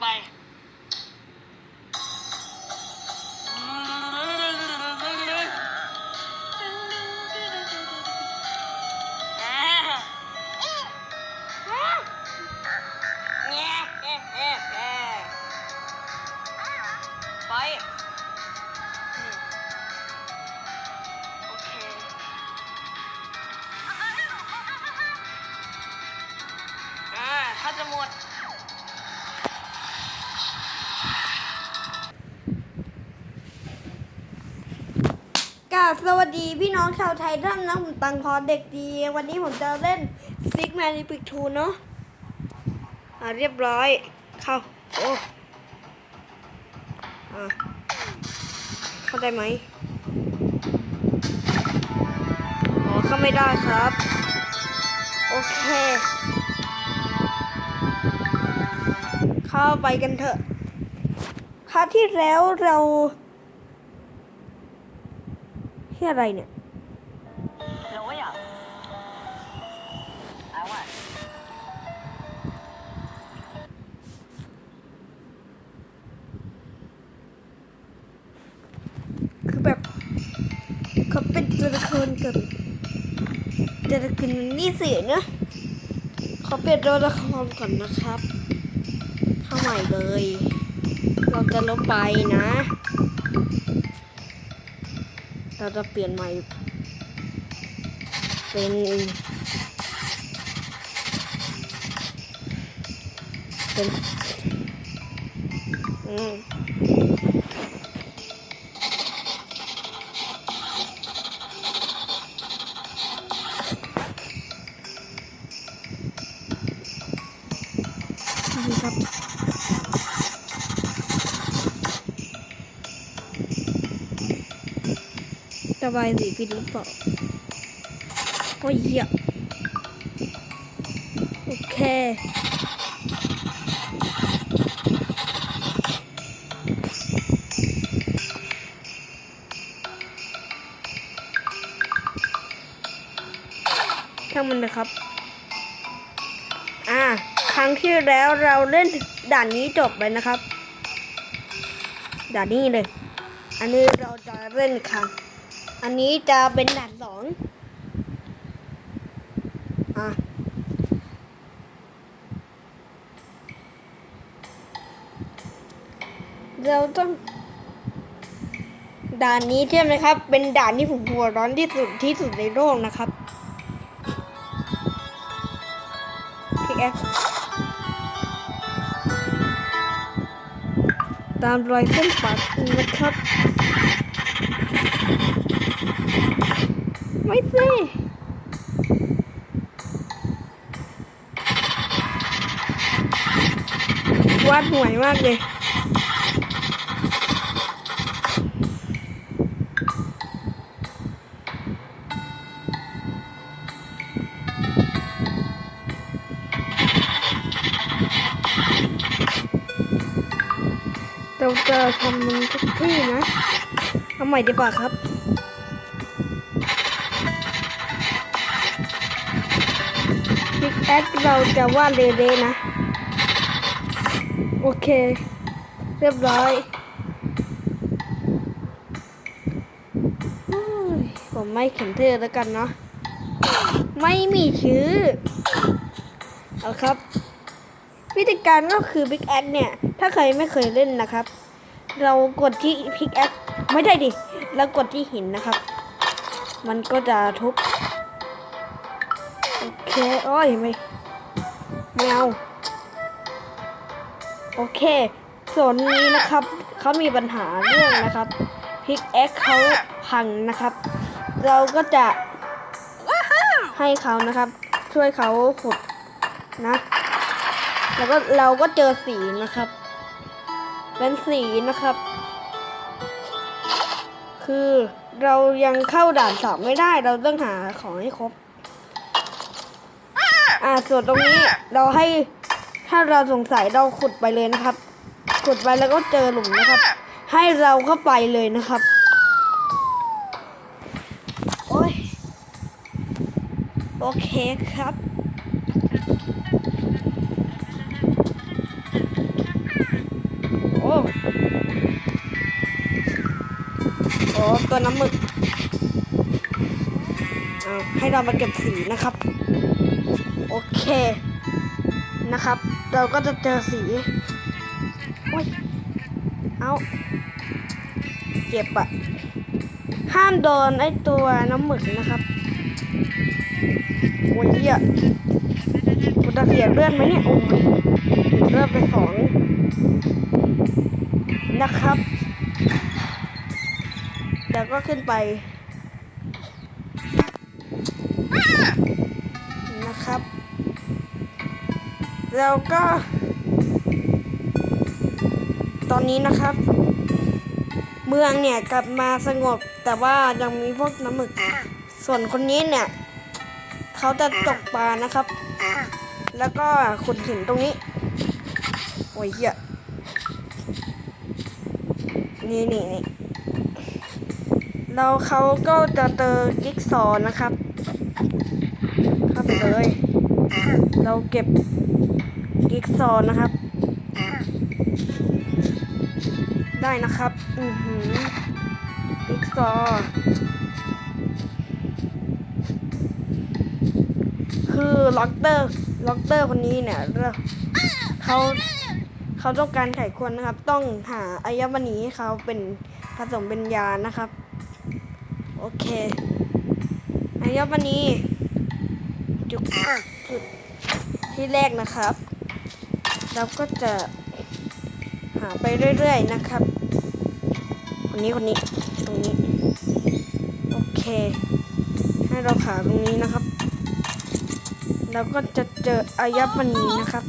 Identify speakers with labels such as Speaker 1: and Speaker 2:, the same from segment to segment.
Speaker 1: ไปไปโอเคอ่าถ้าจะหมด
Speaker 2: บสวัสดีพี่น้องชาวไทยท่านนะผมตังพอเด็กดี วันนี้ผมจะเล่นซิกแมน p พิกทูเนาะอ่าเรียบร้อย เข้า โอ้อ่าเข้าได้ไหมอ๋อเข้าไม่ได้ครับ โอเค เข้าไปกันเถอะคราวที่แล้วเรา ที่อะไรเนี่ยคือแบบเขาเป็นตัวละครกับตัวละครนี่สินะเขาเป็นตัวละครก่อนนะครับเข้าใหม่เลย เราจะลบไปนะ เราจะเปลี่ยนใหม่ เป็นเป็นอืม สบายสีฟินหรือเปล่าโอ้ยเหี้ยโอเคช่างมันนะครับ อ่า ครั้งที่แล้วเราเล่นด่านนี้จบไปนะครับ ด่านนี้เลย อันนี้เราจะเล่นอีกครั้ง อันนี้จะเป็นด่านสองอะเราต้อง ด่านนี้ใช่ไหมครับ เป็นด่านที่ผมหัวร้อนที่สุดที่สุดในโลกนะครับพิกแอคตามรอยเส้นปากนะครับ ไม่สิวาดห่วยมากเลยเราจะทำมันทุกที่นะ เอาใหม่ดีกว่าครับ แอคเราจะวาดเรๆนะ โอเค เรียบร้อยผมไม่เขียนเธอแล้วกันเนาะไม่มีชื่อ เอาครับ วิธีการก็คือ Big a อเนี่ย ถ้าใครไม่เคยเล่นนะครับ เรากดที่ Pick a อไม่ได้ดิแล้วกดที่หินนะครับ มันก็จะทุบ เคโอ้ยไม่ไม่เอาโอเค ส่วนนี้นะครับเขามีปัญหาเรื่องนะครับพิกแอคเขาพังนะครับ เราก็จะให้เขานะครับ ช่วยเขาขุดนะ แล้วก็เราก็เจอสีนะครับ เป็นสีนะครับ คือเรายังเข้าด่านสามไม่ได้ เราต้องหาของให้ครบ อ่าส่วนตรงนี้เราให้ถ้าเราสงสัยเราขุดไปเลยนะครับ ขุดไปแล้วก็เจอหลุมนะครับ ให้เราเข้าไปเลยนะครับโอ้ยโอเคครับโอ้โอ้ตัวน้ำมึกเอาให้เรามาเก็บสีนะครับ โอเคนะครับ เราก็จะเจอสีโอ้ยเอาเจ็บอะห้ามโดนไอตัวน้ำหมึกนะครับโอ้ยเหี้ยกูจะเสียเลือดไหมเนี่ยโอ้ยเลือดไปสองนะครับแล้วก็ขึ้นไป แล้วก็ ตอนนี้นะครับ เมืองเนี่ยกลับมาสงบ แต่ว่ายังมีพวกน้ำหมึก ส่วนคนนี้เนี่ย เขาจะตกปลานะครับ แล้วก็ขุดหินตรงนี้ โอ้ยเหี้ยนี่นี่นี่แล้วเขาก็จะเจอกิ๊กซอนะครับเข้าไปเลย เราเก็บ กิ๊กซอว์นะครับ ได้นะครับ อือหือกิ๊กซอว์คือล็อกเตอร์ล็อกเตอร์คนนี้เนี่ยเขาเขาต้องการไขควรนะครับ ต้องหาอายมณีให้เขาเป็นผสมเป็นยานะครับ โอเคอายมณีจุดจุดที่แรกนะครับ เราก็จะหาไปเรื่อยๆนะครับ คนนี้คนนี้ตรงนี้ โอเค ให้เราขาตรงนี้นะครับแล้วก็จะเจออายมณีนะครับ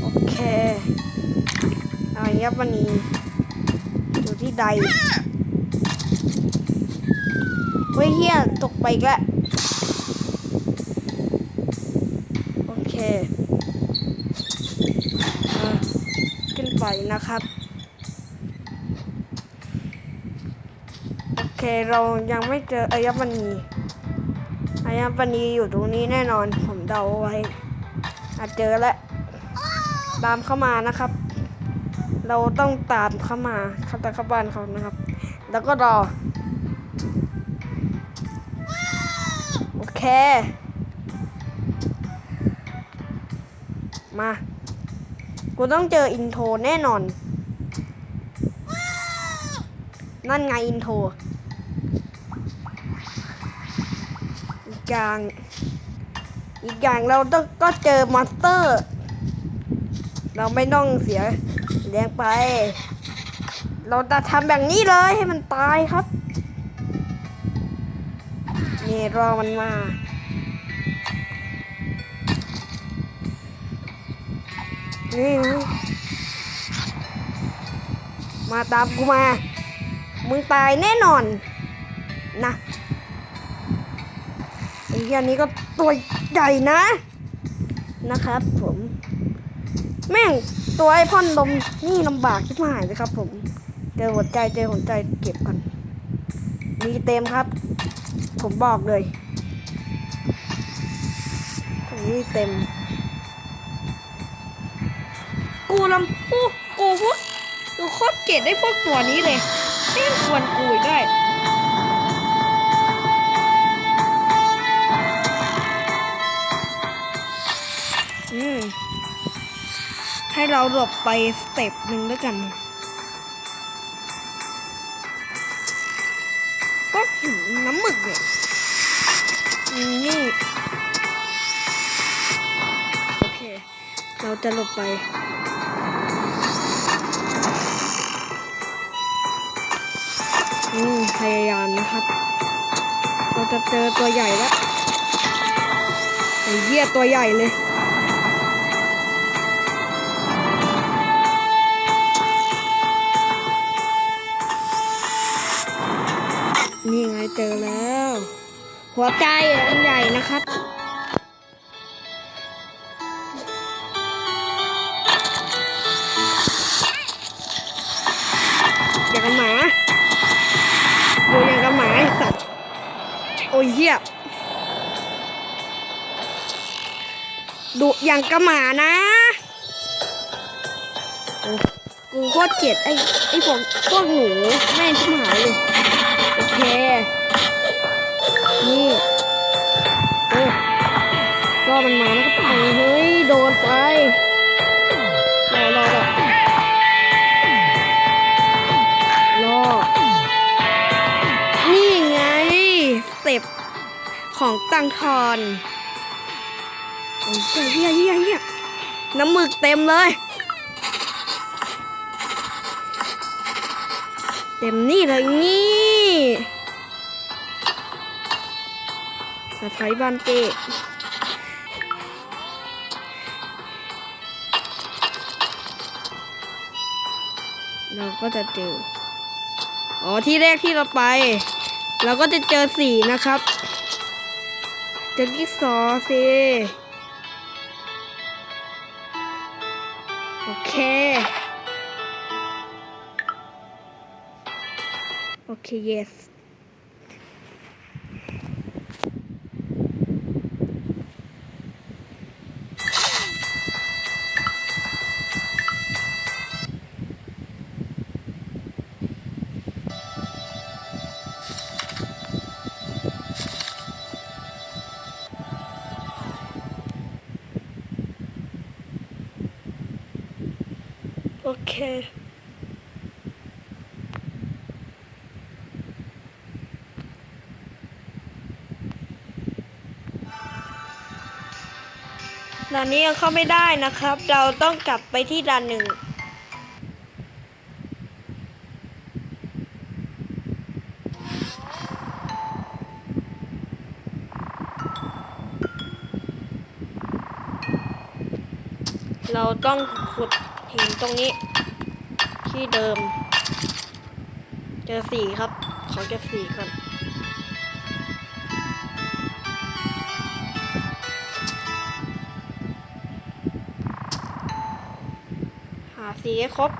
Speaker 2: โอเคอายมณีอยู่ที่ใดเฮ้ยเฮียตกไปอีกแล้ว โอเคอะ ขึ้นไปนะครับ โอเคเรายังไม่เจออายมณีอายมณีอยู่ตรงนี้แน่นอนผมเดาไว้อาจเจอแล้วตามเข้ามานะครับ เราต้องตามเข้ามาเข้าตาเข้าบ้านเขานะครับ แล้วก็รอ โอเค มา กูต้องเจออินโทรแน่นอน นั่นไงอินโทรอีกอย่างอีกอย่างเราต้องก็เจอมอนสเตอร์ เราไม่ต้องเสียแรงไป เราจะทำแบบนี้เลยให้มันตายครับ นี่รอมันมา นี่นะมาตามกูมา มึงตายแน่นอน นะไอ้เหี้ยนี้ก็ตัวใหญ่นะ นะครับ ผม แม่งตัวไอพ่อนลมนี่ลำบากที่หายเลยครับ ผม เจอหัวใจเจอหัวใจเก็บก่อนมีเต็มครับ ผมบอกเลยตรงนี้เต็ม กูลำกูกูพวกกูโคตรเกลียดได้พวกตัวนี้เลยแม่งควรกูอีกได้อืมให้เราหลบไปสเต็ปหนึ่งด้วยกันก็หินน้ำหมึกเนี่ยนี่โอเค เราจะหลบไป อืมพยายามนะครับ เราจะเจอตัวใหญ่แล้วไอ้เหี้ยตัวใหญ่เลยนี่ไงเจอแล้ว หัวใจอันใหญ่นะครับ อย่างกับหมาดูอย่างกับหมาไอ้สัตว์ โอ้ยเหี้ยดุอย่างกับหมานะกูโคตรเกลียดไอ้ไอ้พวกพวกหนูแม่งชิบหายเลย โอเค นี่โอ้รอมันมาแล้วก็ไปเฮ้ย โดนไป ของตังทอนโอ้ยเฮียเฮียเฮียน้ำหมึกเต็มเลย เต็มนี่เลยนี่สะไพรบานเจเราก็จะเจอ อ๋อ ที่แรกที่เราไป เราก็จะเจอสีนะครับ จะกิ๊กซอสิโอเค โอเค yes เคด่านนี้ยังเข้าไม่ได้นะครับ เราต้องกลับไปที่ด่านหนึ่ง เราต้องขุดหินตรงนี้ ที่เดิม เจอสีครับ ขอเก็บสีก่อนหาสีให้ครบ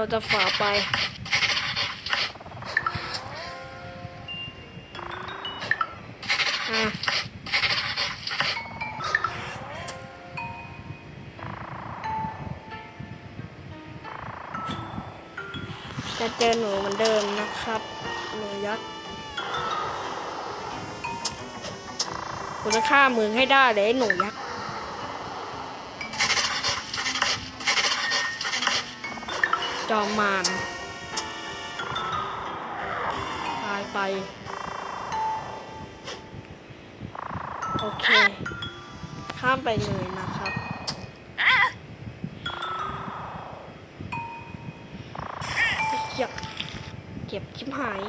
Speaker 2: เราจะฝ่าไป อะจะเจอหนูเหมือนเดิมนะครับ หนูยักษ์กูจะฆ่ามึงให้ได้เลยหนูยักษ์ จอมมารตายไป โอเค ข้ามไปเลยนะครับเก็บเก็บชิบหาย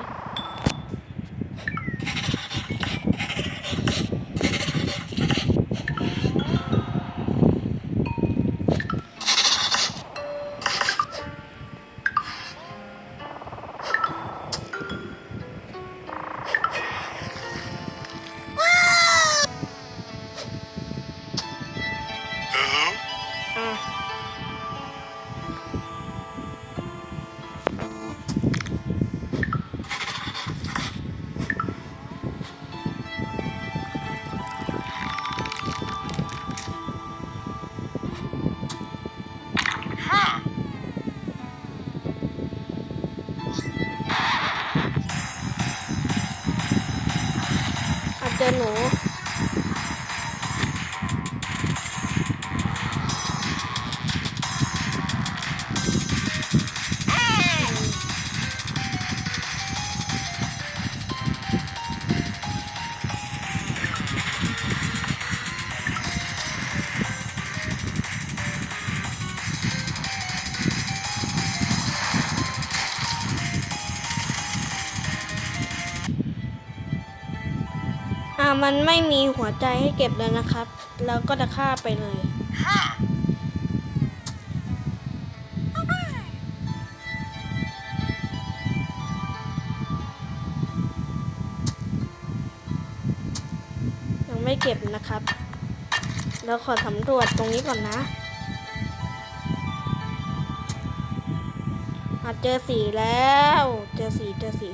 Speaker 2: มันไม่มีหัวใจให้เก็บเลยนะครับ แล้วก็จะฆ่าไปเลย ยังไม่ไม่เก็บนะครับ แล้วขอสำรวจตรงนี้ก่อนนะอะเจอสีแล้ว เจอสีเจอสี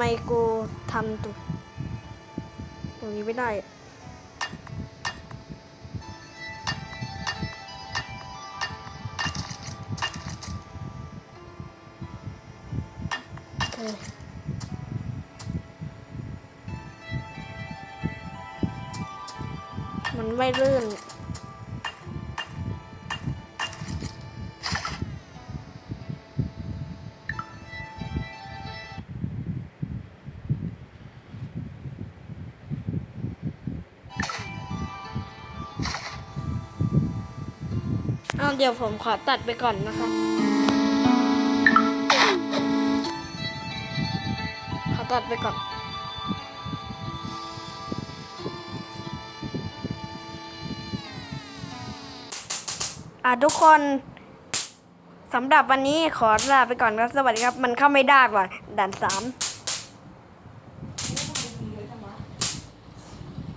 Speaker 2: ไมกูทำตุตรงนี้ไม่ได้มันไม่ลื่น เอาเดี๋ยวผมขอตัดไปก่อนนะคะ ขอตัดไปก่อน อะทุกคนสำหรับวันนี้ขอลาไปก่อนครับ สวัสดีครับ มันเข้าไม่ได้ว่ะด่านสาม